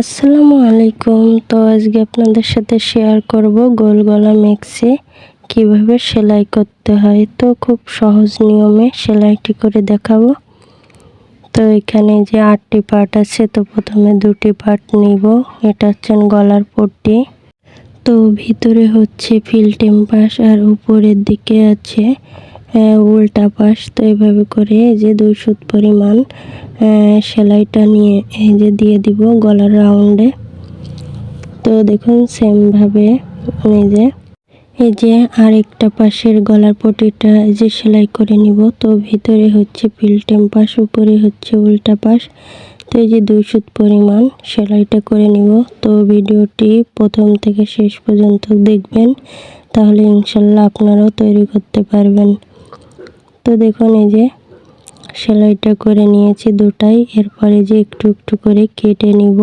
আসসালামু আলাইকুম। তো আজকে আপনাদের সাথে শেয়ার করব গোল গলা মিক্সে। কীভাবে সেলাই করতে হয়? তো খুব সহজ নিয়মে সেলাইটি করে দেখাবো। তো এখানে যে আটটি পার্ট আছে, তো প্রথমে দুটি পার্ট নিব। এটা হচ্ছে গলার পট্টি। তো ভিতরে হচ্ছে ফিল টেম্পাস আর উপরের দিকে আছে উল্টা পাশ তো এইভাবে করে এই যে দুই সুত পরিমাণ সেলাইটা নিয়ে এই যে দিয়ে দিব গলার রাউন্ডে তো দেখুন সেমভাবে এই যে এই যে আরেকটা পাশের গলার পটিটা যে সেলাই করে নিব। তো ভিতরে হচ্ছে ফিল্টেম পাশ উপরে হচ্ছে উল্টা পাশ। তো এই যে দুই সুত পরিমাণ সেলাইটা করে নিব। তো ভিডিওটি প্রথম থেকে শেষ পর্যন্ত দেখবেন, তাহলে ইনশাল্লাহ আপনারাও তৈরি করতে পারবেন। তো দেখুন, এই যে সেলাইটা করে নিয়েছি দুটাই। এরপরে যে একটু একটু করে কেটে নিব।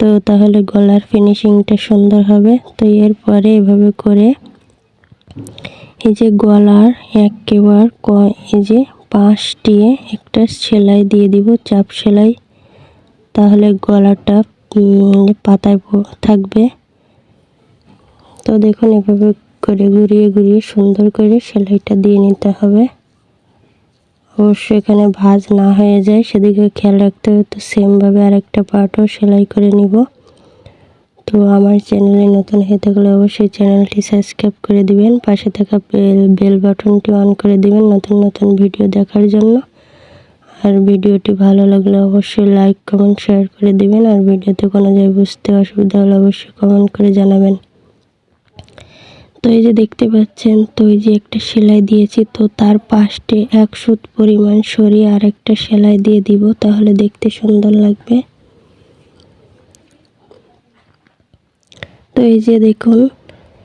তো তাহলে গলার ফিনিশিংটা সুন্দর হবে। তো এরপরে এভাবে করে এই যে গলার একেবার ক, এই যে পাঁচটি একটা সেলাই দিয়ে দিব, চাপ সেলাই। তাহলে গলাটা পাতায় থাকবে। তো দেখুন, এভাবে করে ঘুরিয়ে ঘুরিয়ে সুন্দর করে সেলাইটা দিয়ে নিতে হবে। অবশ্যই এখানে ভাজ না হয়ে যায়, সেদিকে খেয়াল রাখতে হবে। তো সেমভাবে আরেকটা পার্টও সেলাই করে নিব। তো আমার চ্যানেলে নতুন হয়ে থাকলে অবশ্যই চ্যানেলটি সাবস্ক্রাইব করে দিবেন, পাশে থাকা বেল বেল বাটনটি অন করে দিবেন নতুন নতুন ভিডিও দেখার জন্য। আর ভিডিওটি ভালো লাগলে অবশ্যই লাইক, কমেন্ট, শেয়ার করে দিবেন। আর ভিডিওতে কোনো জায়গায় বুঝতে অসুবিধা হলে অবশ্যই কমেন্ট করে জানাবেন। তো এই যে দেখতে পাচ্ছেন, তো এই যে একটা সেলাই দিয়েছি, তো তার পাশে এক সুত পরিমাণ সরিয়ে আর একটা সেলাই দিয়ে দিব, তাহলে দেখতে সুন্দর লাগবে। তো এই যে দেখুন,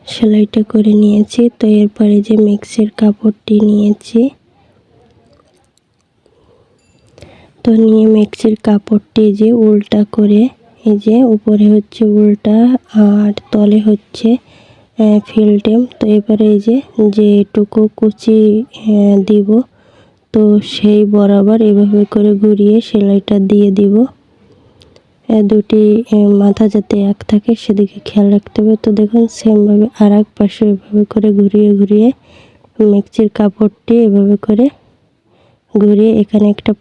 সেলাইটা করে নিয়েছি, তো এরপরে যে মিক্সের কাপড়টি নিয়েছি, তো নিয়ে মিক্সির কাপড়টি যে উল্টা করে, এই যে উপরে হচ্ছে উল্টা আর তলে হচ্ছে ফিল্টেম তো এবারে এই যে, যেটুকু কুচি দিব, তো সেই বরাবর এভাবে করে ঘুরিয়ে সেলাইটা দিয়ে দিব। দুটি মাথা যাতে এক থাকে সেদিকে খেয়াল রাখতে হবে। তো দেখুন সেমভাবে আর এক পাশে এভাবে করে ঘুরিয়ে ঘুরিয়ে মিক্সির কাপড়টি এভাবে করে ঘুরিয়ে এখানে একটা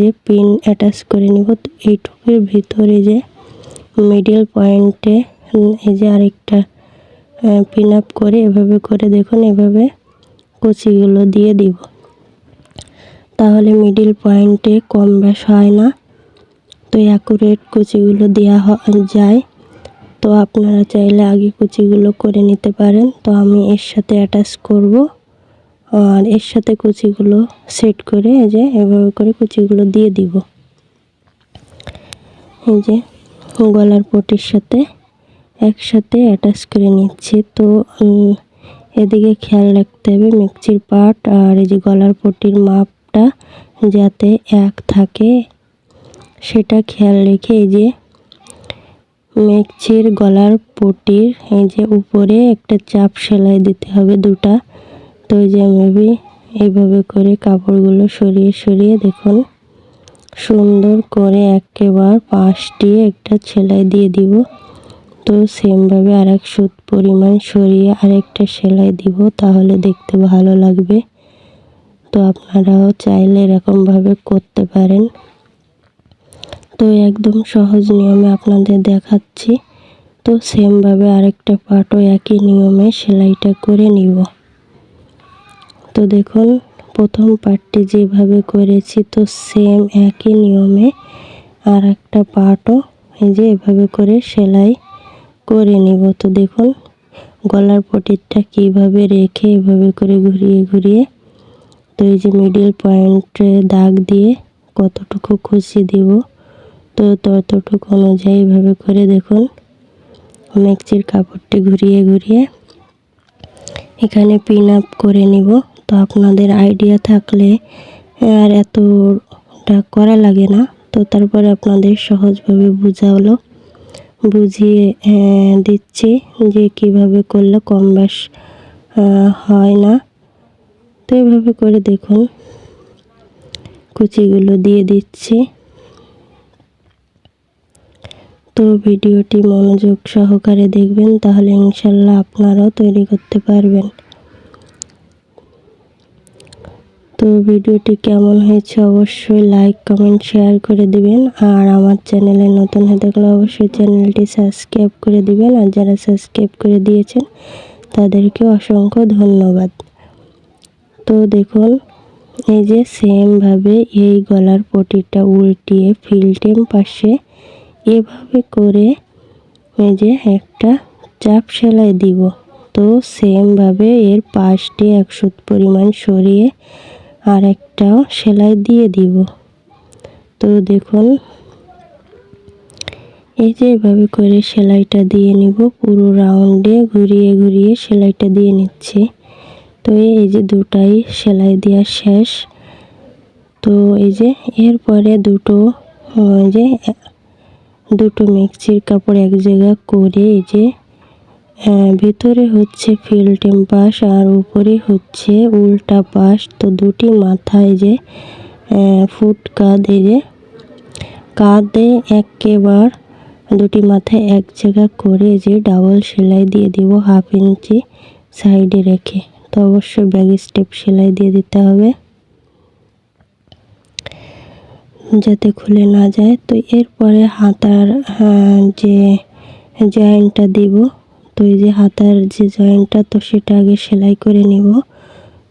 যে পিন অ্যাটাচ করে নিব। তো এইটুকুর ভিতরে যে মিডিল পয়েন্টে এই যে আরেকটা পিন আপ করে এভাবে করে দেখুন, এভাবে কুচিগুলো দিয়ে দিব। তাহলে মিডিল পয়েন্টে কম বেশ হয় না। তো অ্যাকুরেট কুচিগুলো দেওয়া যায়। তো আপনারা চাইলে আগে কুচিগুলো করে নিতে পারেন। তো আমি এর সাথে অ্যাটাচ করব। আর এর সাথে কুচিগুলো সেট করে এই যে এভাবে করে কুচিগুলো দিয়ে দিব। এই যে গলার পটির সাথে। একসাথে অ্যাটাচ করে নিচ্ছি। তো এদিকে খেয়াল রাখতে হবে মিক্সির পাট আর এই যে গলার পটির মাপটা যাতে এক থাকে, সেটা খেয়াল রেখে এই যে মিক্সির গলার পটির এই যে উপরে একটা চাপ সেলাই দিতে হবে দুটা। তো এই যে আমি এইভাবে করে কাপড়গুলো সরিয়ে সরিয়ে দেখুন, সুন্দর করে একেবার পাশটি একটা সেলাই দিয়ে দিব। সেমভাবে আর এক সুত পরিমাণ সরিয়ে আরেকটা সেলাই দিব, তাহলে দেখতে ভালো লাগবে। তো আপনারাও চাইলে এরকমভাবে করতে পারেন। তো একদম সহজ নিয়মে আপনাদের দেখাচ্ছি। তো সেমভাবে আরেকটা পার্টও একই নিয়মে সেলাইটা করে নিব। তো দেখুন, প্রথম পার্টটি যেভাবে করেছি, তো সেম একই নিয়মে আর একটা পার্টও এই যে এভাবে করে সেলাই করে নিব তো দেখুন, গলার পটিরটা কীভাবে রেখে এভাবে করে ঘুরিয়ে ঘুরিয়ে, তো এই যে মিডিল পয়েন্টে দাগ দিয়ে কতটুকু খুশি দিব, তো ততটুকু অনুযায়ী এভাবে করে দেখুন, মেক্সির কাপড়টি ঘুরিয়ে ঘুরিয়ে এখানে পিন আপ করে নিব। তো আপনাদের আইডিয়া থাকলে, আর এতটা করা লাগে না, তো তারপরে আপনাদের সহজভাবে বোঝা হলো বুঝিয়ে দিচ্ছি যে কীভাবে করলে কম বেশ হয় না। তো এভাবে করে দেখুন। কুচিগুলো দিয়ে দিচ্ছি। তো ভিডিওটি মনোযোগ সহকারে দেখবেন, তাহলে ইনশাল্লাহ আপনারাও তৈরি করতে পারবেন। তো ভিডিওটি কেমন হয়েছে অবশ্যই লাইক কমেন্ট শেয়ার করে দিবেন। আর আমার চ্যানেলে নতুন হয়ে থাকলে অবশ্যই চ্যানেলটি সাবস্ক্রাইব করে দিবেন। আর যারা সাবস্ক্রাইব করে দিয়েছেন তাদেরকে অসংখ্য ধন্যবাদ। তো দেখুন, এই যে সেমভাবে এই গলার পটিটা উল্টিয়ে ফিল্টেম পাশে এভাবে করে এই যে একটা চাপ সেলাই দিব। তো সেমভাবে এর পাশটি একশো পরিমাণ সরিয়ে আর একটাও সেলাই দিয়ে দিব। তো দেখুন, এই যে এভাবে করে সেলাইটা দিয়ে নিব, পুরো রাউন্ডে ঘুরিয়ে ঘুরিয়ে সেলাইটা দিয়ে নিচ্ছি। তো এই যে দুটাই সেলাই দেওয়া শেষ। তো এই যে এরপরে দুটো যে দুটো মিক্সির কাপড় এক জায়গা করে এই যে ভিতরে হচ্ছে ফিল্টেম পাশ আর উপরে হচ্ছে উল্টা পাশ তো দুটি মাথায় যে ফুট কাঁধ যে, কাঁধে একেবার দুটি মাথায় এক জায়গা করে যে ডাবল সেলাই দিয়ে দিব হাফ ইঞ্চি সাইডে রেখে। তো অবশ্যই ব্যাগ স্টেপ সেলাই দিয়ে দিতে হবে। যাতে খুলে না যায়। তো এরপরে হাতার যে জয়েন্টটা দিব তো এই যে হাতার যে জয়েন্টটা, তো সেটা আগে সেলাই করে নিব।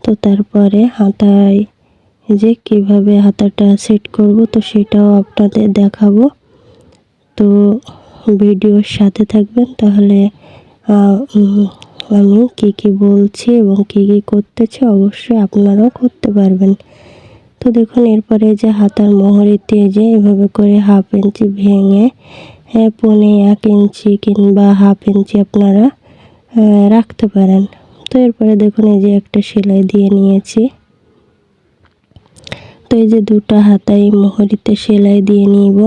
তো তারপরে হাতায় যে কীভাবে হাতাটা সেট করব, তো সেটাও আপনাদের দেখাবো। তো ভিডিওর সাথে থাকবেন, তাহলে আমি কি কি বলছি এবং কি কি করতেছি অবশ্যই আপনারাও করতে পারবেন। তো দেখুন, এরপরে যে হাতার মোহরিতে যে এভাবে করে হাফ ইঞ্চি ভেঙে পনে এক ইঞ্চি কিংবা হাফ ইঞ্চি আপনারা রাখতে পারেন। তো এরপরে দেখুন এই যে একটা সেলাই দিয়ে নিয়েছি। তো এই যে দুটা হাতাই মোহরিতে সেলাই দিয়ে নিব।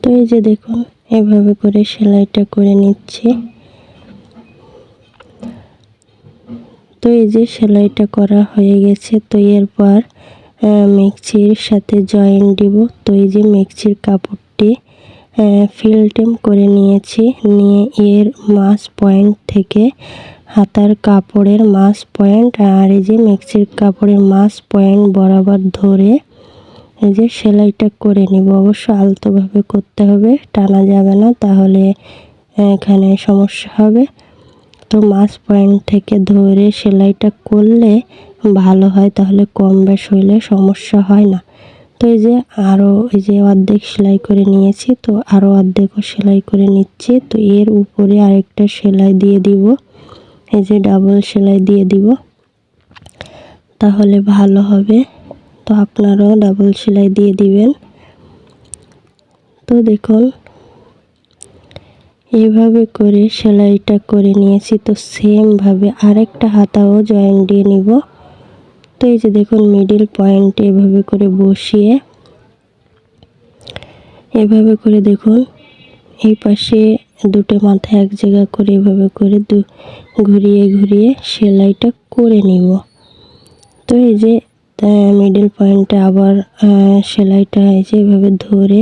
তো এই যে দেখুন, এভাবে করে সেলাইটা করে নিচ্ছি। তো এই যে সেলাইটা করা হয়ে গেছে, তো এরপর মিক্সির সাথে জয়েন দিব। তো এই যে মিক্সির কাপড়টি ফিল্টেম করে নিয়েছি। নিয়ে এর মাস পয়েন্ট থেকে হাতার কাপড়ের মাস পয়েন্ট আর এই যে মিক্সির কাপড়ের মাস পয়েন্ট বরাবর ধরে এই যে সেলাইটা করে নিব। অবশ্য আলতোভাবে করতে হবে, টানা যাবে না, তাহলে এখানে সমস্যা হবে। তো মাছ পয়েন্ট থেকে ধরে সেলাইটা করলে ভালো হয়, তাহলে কম বেশ হইলে সমস্যা হয় না। তো এই যে আরও এই যে অর্ধেক সেলাই করে নিয়েছি, তো আরও অর্ধেকও সেলাই করে নিচ্ছি। তো এর উপরে আরেকটা সেলাই দিয়ে দিব। এই যে ডাবল সেলাই দিয়ে দিব। তাহলে ভালো হবে। তো আপনারাও ডাবল সেলাই দিয়ে দিবেন। তো দেখুন এভাবে করে সেলাইটা করে নিয়েছি। তো সেমভাবে আরেকটা হাতাও জয়েন দিয়ে নিব। তো এই যে দেখুন মিডিল পয়েন্টে এভাবে করে বসিয়ে, এভাবে করে দেখুন, এই পাশে দুটো মাথা এক জায়গা করে এভাবে করে দু, ঘুরিয়ে ঘুরিয়ে সেলাইটা করে নিব। তো এই যে মিডিল পয়েন্টে আবার সেলাইটা এই যে এভাবে ধরে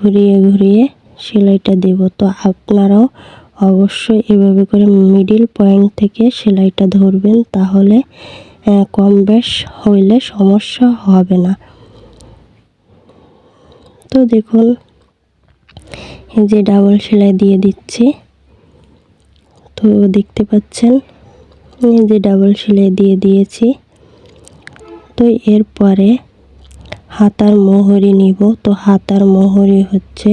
ঘুরিয়ে ঘুরিয়ে সেলাইটা দেব। তো আপনারাও অবশ্যই এভাবে করে মিডিল পয়েন্ট থেকে সেলাইটা ধরবেন, তাহলে কম বেশ হইলে সমস্যা হবে না। তো দেখুন যে ডাবল সেলাই দিয়ে দিচ্ছি। তো দেখতে পাচ্ছেন যে ডাবল সেলাই দিয়ে দিয়েছি। তো এরপরে হাতার মোহরি নিব। তো হাতার মোহরি হচ্ছে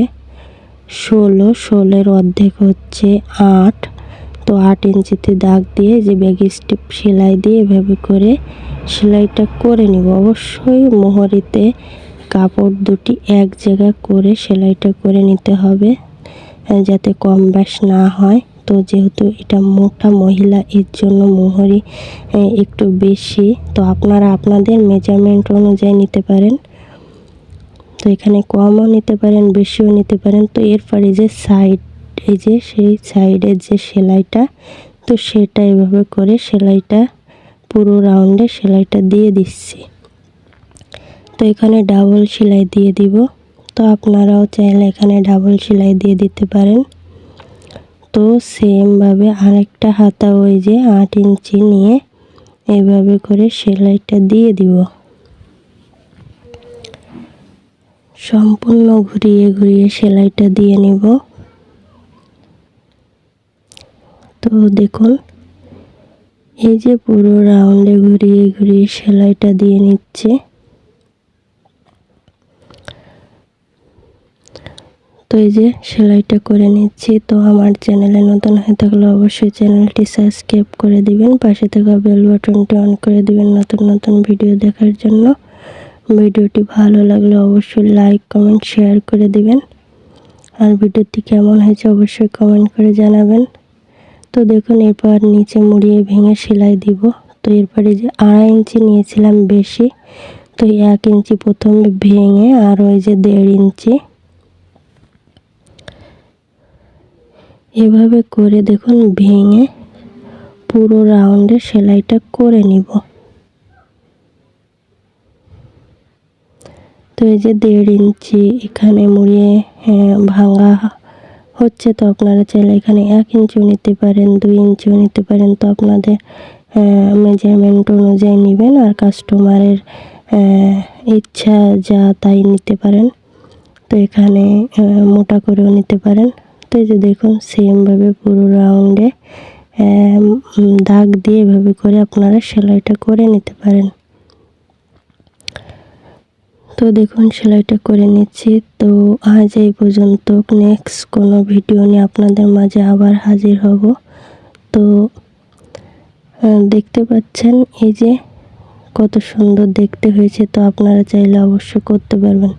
ষোলো, ষোলোর অর্ধেক হচ্ছে আট। তো আট ইঞ্চিতে দাগ দিয়ে যে ব্যাগ স্টিপ সেলাই দিয়ে এভাবে করে সেলাইটা করে নিব। অবশ্যই মোহরিতে কাপড় দুটি এক জায়গা করে সেলাইটা করে নিতে হবে যাতে কম ব্যাস না হয়। তো যেহেতু এটা মোটা মহিলা, এর জন্য মোহরি একটু বেশি। তো আপনারা আপনাদের মেজারমেন্ট অনুযায়ী নিতে পারেন। তো এখানে কমও নিতে পারেন, বেশিও নিতে পারেন। তো এরপরে যে সাইড এই যে সেই সাইডের যে সেলাইটা, তো সেটা এভাবে করে সেলাইটা পুরো রাউন্ডে সেলাইটা দিয়ে দিচ্ছি। তো এখানে ডাবল সেলাই দিয়ে দিব। তো আপনারাও চাইলে এখানে ডাবল সেলাই দিয়ে দিতে পারেন। তো সেমভাবে আরেকটা হাতা ওই যে আট ইঞ্চি নিয়ে এইভাবে করে সেলাইটা দিয়ে দিব। সম্পূর্ণ ঘুরিয়ে ঘুরিয়ে সেলাইটা দিয়ে নিব। তো দেখুন, এই যে পুরো রাউন্ডে ঘুরিয়ে ঘুরিয়ে সেলাইটা দিয়ে নিচ্ছে। তো এই যে সেলাইটা করে নিচ্ছি। তো আমার চ্যানেলে নতুন হয়ে থাকলে অবশ্যই চ্যানেলটি সাবস্ক্রাইব করে দিবেন, পাশে থাকা বেল বাটনটি অন করে দিবেন নতুন নতুন ভিডিও দেখার জন্য। ভিডিওটি ভালো লাগলে অবশ্যই লাইক কমেন্ট শেয়ার করে দিবেন। আর ভিডিওটি কেমন হয়েছে অবশ্যই কমেন্ট করে জানাবেন। তো দেখুন এরপর নিচে মুড়িয়ে ভেঙে সেলাই দিব। তো এরপরে যে আড়াই ইঞ্চি নিয়েছিলাম বেশি তো এক ইঞ্চি প্রথমে ভেঙে আর ওই যে দেড় ইঞ্চি। এভাবে করে দেখুন ভেঙে পুরো রাউন্ডে সেলাইটা করে নিব। তো এই যে দেড় ইঞ্চি এখানে মুড়িয়ে হ্যাঁ, ভাঙা হচ্ছে তো আপনারা চাইলে এখানে এক ইঞ্চিও নিতে পারেন, দুই ইঞ্চিও নিতে পারেন। তো আপনাদের মেজারমেন্ট অনুযায়ী নেবেন আর কাস্টমারের ইচ্ছা যা তাই নিতে পারেন। তো এখানে মোটা করেও নিতে পারেন। তো এই যে দেখুন সেমভাবে পুরো রাউন্ডে দাগ দিয়ে এভাবে করে আপনারা সেলাইটা করে নিতে পারেন। তো দেখুন, সেলাইটা করে নিচ্ছি। তো আজ এই পর্যন্ত নেক্সট কোনো ভিডিও নিয়ে আপনাদের মাঝে আবার হাজির হব। তো দেখতে পাচ্ছেন, এই যে কত সুন্দর দেখতে হয়েছে। তো আপনারা চাইলে অবশ্য করতে পারবেন।